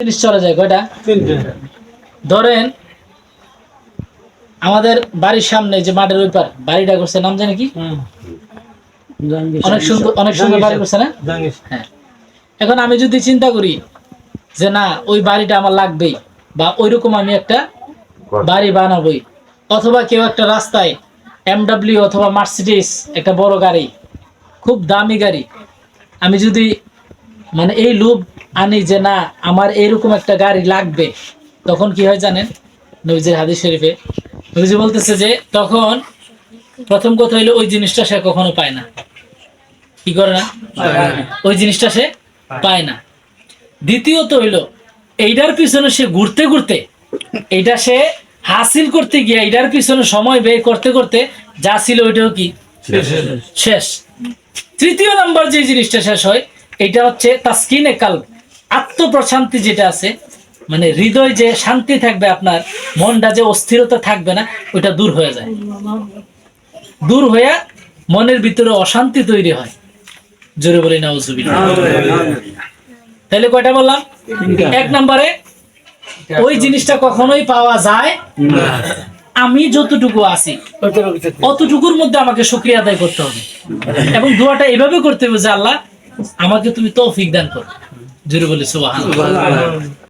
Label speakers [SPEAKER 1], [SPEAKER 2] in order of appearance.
[SPEAKER 1] জিনিস চলে যায় কয়টা? ধরেন আমাদের বাড়ির সামনে যে মাঠের ওই পার বাড়িটা করছে নাম জানে কি? অনেক সুন্দর অনেক সুন্দর বাড়ি করছে না? হ্যাঁ। এখন আমি যদি চিন্তা করি যে না ওই বাড়িটা আমার লাগবেই বা ওইরকম আমি একটা বাড়ি বানাবই অথবা কেউ একটা রাস্তায় এমডাব্লিউ অথবা মার্সিডিস একটা বড় গাড়ি খুব দামি গাড়ি আমি যদি মানে এই লোভ আনি যে না আমার এরকম একটা গাড়ি লাগবে। তখন কি হয় জানেন? নবীজির হাদিস শরীফে নবীজি বলতেছে যে তখন প্রথম কথা হইল ওই জিনিসটা সে কখনো পায় না। কি করে না? ওই জিনিসটা সে পায় না। দ্বিতীয়ত হইল এইটার পিছনে সে ঘুরতে ঘুরতে এইটা সে হাসিল করতে গিয়ে এইটার পিছনে সময় ব্যয় করতে করতে যা ছিল ওইটাও কি? শেষ। তৃতীয় নাম্বার যে জিনিসটা শেষ হয় এটা হচ্ছে তাস্কিনে কাল আত্মপ্রশান্তি যেটা আছে মানে হৃদয় যে শান্তি থাকবে আপনার মনটা যে অস্থিরতা থাকবে না ওইটা দূর হয়ে যায়। দূর হয়ে মনের ভিতরে অশান্তি তৈরি হয়। জোরে বলি না তাহলে কয়টা বললাম? এক নম্বরে ওই জিনিসটা কখনোই পাওয়া যায় আমি যতটুকু আছি অতটুকুর মধ্যে আমাকে শুক্রিয়া আদায় করতে হবে। এবং দোয়াটা এভাবে করতে হবে যে আল্লাহ আমাকে তুমি তৌফিক দান করো। জোরে বলি সুবহানাল্লাহ।